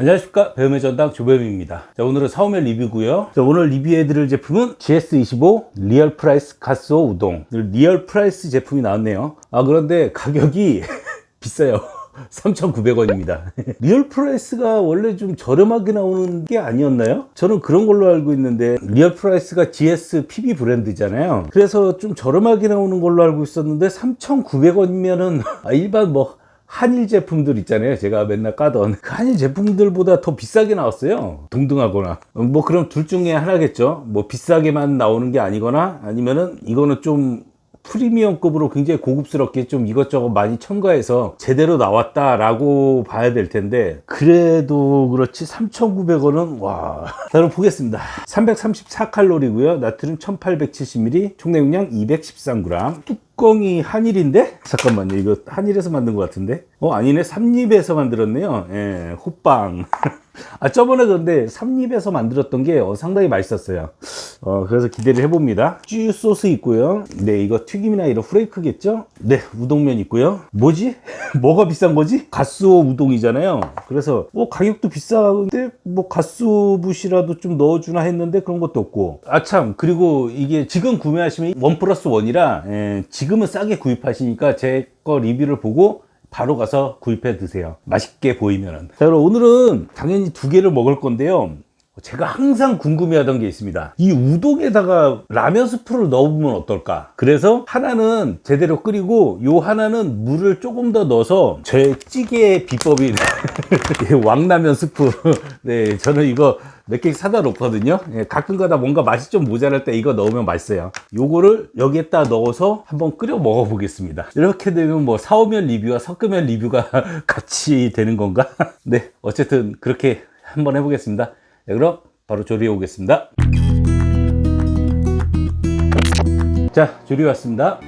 안녕하십니까 배움의 전당 조배움입니다 자 오늘은 사오면 리뷰고요 자, 오늘 리뷰해드릴 제품은 GS25 리얼 프라이스 가스오 우동 리얼 프라이스 제품이 나왔네요 아 그런데 가격이 비싸요 3,900원입니다. 리얼 프라이스가 원래 좀 저렴하게 나오는 게 아니었나요? 저는 그런 걸로 알고 있는데 리얼 프라이스가 GS PB 브랜드잖아요. 그래서 좀 저렴하게 나오는 걸로 알고 있었는데 3,900원이면은 아, 일반 뭐 한일 제품들 있잖아요. 제가 맨날 까던 그 한일 제품들보다 더 비싸게 나왔어요. 동등하거나. 뭐 그럼 둘 중에 하나겠죠. 뭐 비싸게만 나오는 게 아니거나 아니면은 이거는 좀 프리미엄급으로 굉장히 고급스럽게 좀 이것저것 많이 첨가해서 제대로 나왔다라고 봐야 될 텐데 그래도 그렇지 3,900원은 와. 자, 그럼 보겠습니다. 334칼로리고요. 나트륨 1870ml, 총내용량 213g. 뚜껑이 한일인데? 잠깐만요. 이거 한일에서 만든 것 같은데? 어, 아니네. 삼립에서 만들었네요. 예, 호빵. 아, 저번에 근데 삼립에서 만들었던 게 어, 상당히 맛있었어요. 어, 그래서 기대를 해봅니다. 쭈 소스 있고요. 네, 이거 튀김이나 이런 프레이크겠죠? 네, 우동면 있고요. 뭐지? 뭐가 비싼 거지? 가스오 우동이잖아요. 그래서 뭐 가격도 비싼데 뭐 가스오붓이라도 좀 넣어주나 했는데 그런 것도 없고. 아 참, 그리고 이게 지금 구매하시면 원 플러스 원이라 예, 지금은 싸게 구입하시니까 제 거 리뷰를 보고 바로 가서 구입해 드세요. 맛있게 보이면은. 자, 그럼 오늘은 당연히 두 개를 먹을 건데요. 제가 항상 궁금해하던 게 있습니다. 이 우동에다가 라면 스프를 넣어보면 어떨까? 그래서 하나는 제대로 끓이고 요 하나는 물을 조금 더 넣어서 제 찌개의 비법이 왕라면 스프. 네, 저는 이거 몇개 사다 놓거든요. 예, 가끔 가다 뭔가 맛이 좀 모자랄 때 이거 넣으면 맛있어요. 요거를 여기에다 넣어서 한번 끓여 먹어보겠습니다. 이렇게 되면 뭐 사오면 리뷰와 섞으면 리뷰가 같이 되는 건가? 네, 어쨌든 그렇게 한번 해보겠습니다. 네, 그럼 바로 조리해 오겠습니다. 자, 조리 왔습니다.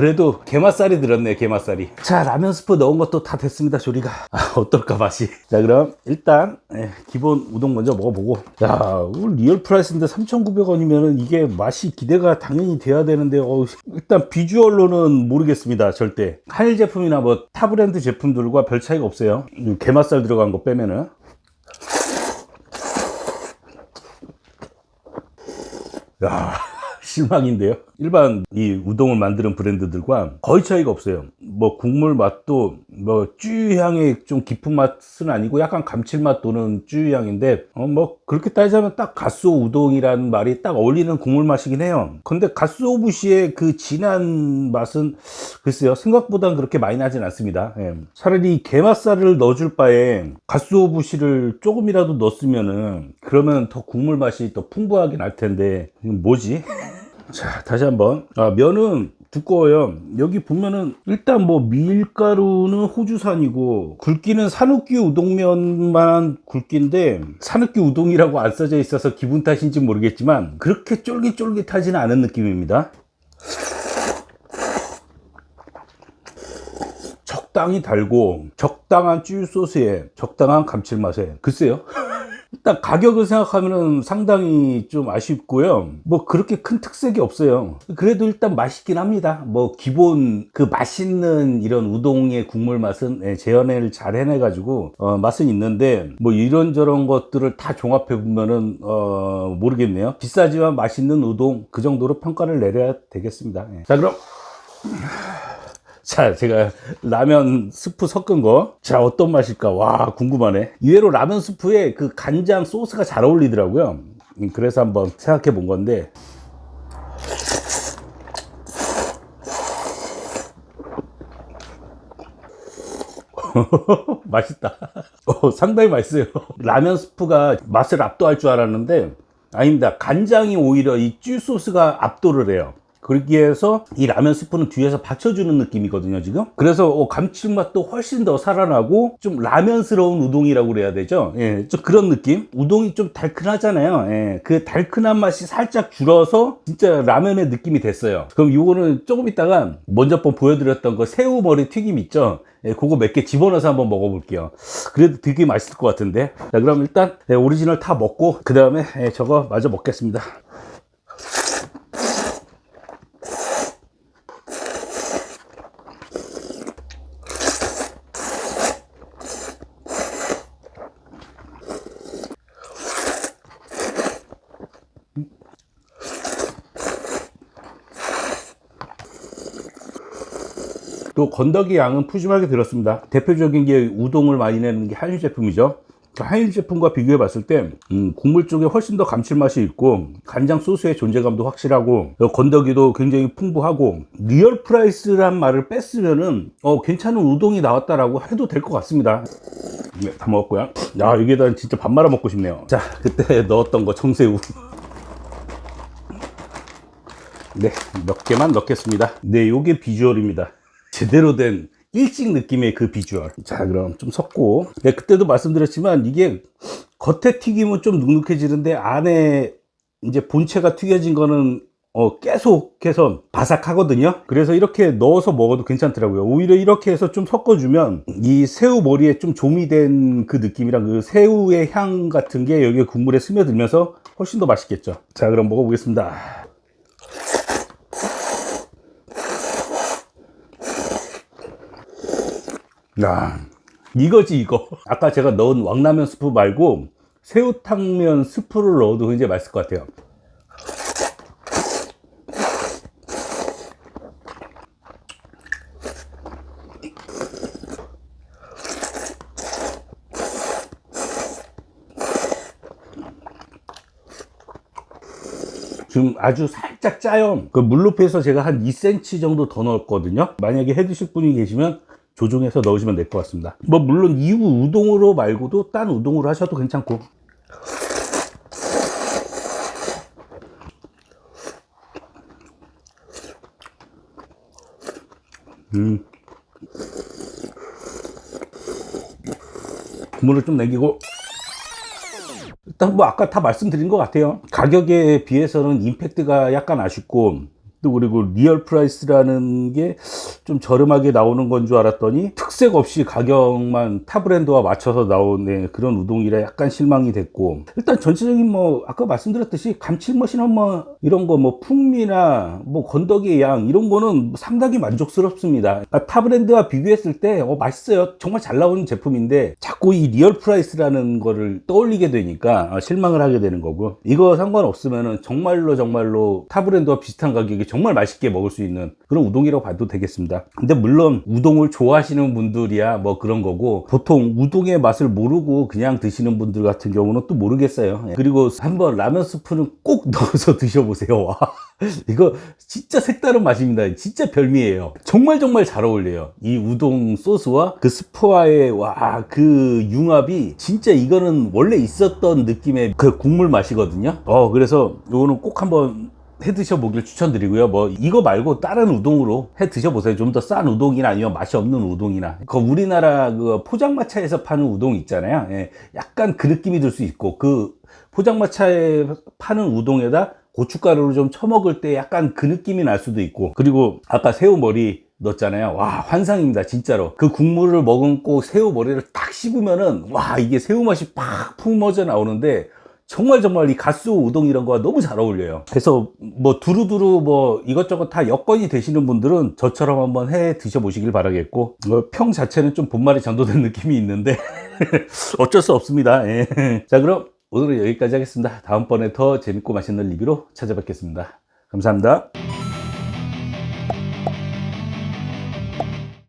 그래도 게맛살이 들었네 게맛살이. 자 라면 스프 넣은 것도 다 됐습니다 조리가. 아, 어떨까 맛이. 자 그럼 일단 예, 기본 우동 먼저 먹어보고. 야 리얼 프라이스인데 3,900원이면 이게 맛이 기대가 당연히 돼야 되는데 어, 일단 비주얼로는 모르겠습니다 절대. 한일 제품이나 뭐 타 브랜드 제품들과 별 차이가 없어요. 이 게맛살 들어간 거 빼면은. 야 실망인데요. 일반 이 우동을 만드는 브랜드들과 거의 차이가 없어요. 뭐 국물 맛도 뭐 쭈향의 좀 깊은 맛은 아니고 약간 감칠맛 도는 쭈향인데 어 뭐 그렇게 따지자면 딱 가스오 우동이라는 말이 딱 어울리는 국물 맛이긴 해요. 근데 가스오 부시의 그 진한 맛은 글쎄요 생각보다는 그렇게 많이 나진 않습니다. 예. 차라리 게맛살을 넣어줄 바에 가스오 부시를 조금이라도 넣었으면은 그러면 더 국물 맛이 더 풍부하게 날 텐데 뭐지? 자, 다시 한번. 아, 면은 두꺼워요. 여기 보면은 일단 뭐 밀가루는 호주산이고 굵기는 산욱기 우동면만한 굵기인데 산욱기 우동이라고 안 써져 있어서 기분 탓인지 모르겠지만 그렇게 쫄깃쫄깃하지는 않은 느낌입니다. 적당히 달고 적당한 쭈 소스에 적당한 감칠맛에 글쎄요. 일단 가격을 생각하면 상당히 좀 아쉽고요. 뭐 그렇게 큰 특색이 없어요. 그래도 일단 맛있긴 합니다. 뭐 기본 그 맛있는 이런 우동의 국물 맛은 예, 재현을 잘 해내가지고 어, 맛은 있는데 뭐 이런저런 것들을 다 종합해 보면은 어, 모르겠네요. 비싸지만 맛있는 우동 그 정도로 평가를 내려야 되겠습니다. 예. 자 그럼. 자, 제가 라면 스프 섞은 거. 자, 어떤 맛일까? 와, 궁금하네. 의외로 라면 스프에 그 간장 소스가 잘 어울리더라고요. 음, 그래서 한번 생각해 본 건데. 맛있다. 어, 상당히 맛있어요. 라면 스프가 맛을 압도할 줄 알았는데, 아닙니다. 간장이 오히려 이쭈 소스가 압도를 해요. 위해서 이 라면 스프는 뒤에서 받쳐주는 느낌이거든요, 지금. 그래서 어, 감칠맛도 훨씬 더 살아나고 좀 라면스러운 우동이라고 그래야 되죠. 예, 좀 그런 느낌. 우동이 좀 달큰하잖아요. 예, 그 달큰한 맛이 살짝 줄어서 진짜 라면의 느낌이 됐어요. 그럼 이거는 조금 있다가 먼저 한번 보여드렸던 거 새우 머리 튀김 있죠. 예, 그거 몇 개 집어넣어서 한번 먹어볼게요. 그래도 되게 맛있을 것 같은데. 자, 그럼 일단 예, 오리지널 다 먹고 그 다음에 예, 저거 마저 먹겠습니다. 또 건더기 양은 푸짐하게 들었습니다. 대표적인 게 우동을 많이 내는 게 한일 제품이죠. 그 한일 제품과 비교해 봤을 때 음, 국물 쪽에 훨씬 더 감칠맛이 있고 간장 소스의 존재감도 확실하고 어, 건더기도 굉장히 풍부하고 리얼 프라이스란 말을 뺐으면은 어, 괜찮은 우동이 나왔다라고 해도 될 것 같습니다. 네, 다 먹었고요. 야 여기에다 진짜 밥 말아 먹고 싶네요. 자 그때 넣었던 거 청새우. 네, 몇 개만 넣겠습니다. 네, 요게 비주얼입니다. 제대로 된 일찍 느낌의 그 비주얼. 자, 그럼 좀 섞고. 네, 그때도 말씀드렸지만 이게 겉에 튀김은 좀 눅눅해지는데 안에 이제 본체가 튀겨진 거는 어, 계속해서 바삭하거든요. 그래서 이렇게 넣어서 먹어도 괜찮더라고요. 오히려 이렇게 해서 좀 섞어주면 이 새우 머리에 좀 조미된 그 느낌이랑 그 새우의 향 같은 게 여기 국물에 스며들면서 훨씬 더 맛있겠죠. 자, 그럼 먹어보겠습니다. 야, 이거지 이거. 아까 제가 넣은 왕라면 스프 말고 새우탕면 스프를 넣어도 굉장히 맛있을 것 같아요. 지금 아주 살짝 짜요. 그 물높이에서 제가 한 2cm 정도 더 넣었거든요. 만약에 해 드실 분이 계시면 조정해서 넣으시면 될 것 같습니다. 뭐 물론 이후 우동으로 말고도 딴 우동으로 하셔도 괜찮고. 음. 국물을 좀 남기고 일단 뭐 아까 다 말씀드린 것 같아요. 가격에 비해서는 임팩트가 약간 아쉽고 또 그리고 리얼 프라이스라는 게 좀 저렴하게 나오는 건 줄 알았더니 특색 없이 가격만 타 브랜드와 맞춰서 나오는 그런 우동이라 약간 실망이 됐고 일단 전체적인 뭐 아까 말씀드렸듯이 감칠맛이나 뭐 이런 거 뭐 풍미나 뭐 건더기의 양 이런 거는 상당히 만족스럽습니다. 아, 타 브랜드와 비교했을 때 어, 맛있어요. 정말 잘 나오는 제품인데 자꾸 이 리얼 프라이스라는 거를 떠올리게 되니까 아, 실망을 하게 되는 거고 이거 상관없으면은 정말로 정말로 타 브랜드와 비슷한 가격에 정말 맛있게 먹을 수 있는 그런 우동이라고 봐도 되겠습니다. 근데 물론 우동을 좋아하시는 분들이야 뭐 그런 거고 보통 우동의 맛을 모르고 그냥 드시는 분들 같은 경우는 또 모르겠어요. 예. 그리고 한번 라면 스프는 꼭 넣어서 드셔보세요. 와, 이거 진짜 색다른 맛입니다. 진짜 별미예요. 정말 정말 잘 어울려요. 이 우동 소스와 그 스프와의 와 그 융합이 진짜 이거는 원래 있었던 느낌의 그 국물 맛이거든요. 어 그래서 이거는 꼭 한번 해 드셔보길 추천드리고요. 뭐 이거 말고 다른 우동으로 해 드셔보세요. 좀 더 싼 우동이나 아니면 맛이 없는 우동이나 그 우리나라 그 포장마차에서 파는 우동 있잖아요. 예, 약간 그 느낌이 들 수 있고 그 포장마차에 파는 우동에다 고춧가루를 좀 쳐먹을 때 약간 그 느낌이 날 수도 있고 그리고 아까 새우 머리 넣었잖아요. 와, 환상입니다. 진짜로. 그 국물을 머금고 새우 머리를 딱 씹으면은, 와, 이게 새우 맛이 팍 품어져 나오는데, 정말 정말 이 가스 우동 이런 거와 너무 잘 어울려요. 그래서 뭐 두루두루 뭐 이것저것 다 여건이 되시는 분들은 저처럼 한번 해 드셔보시길 바라겠고, 뭐평 자체는 좀 본말이 전도된 느낌이 있는데, 어쩔 수 없습니다. 예. 자, 그럼 오늘은 여기까지 하겠습니다. 다음번에 더 재밌고 맛있는 리뷰로 찾아뵙겠습니다. 감사합니다.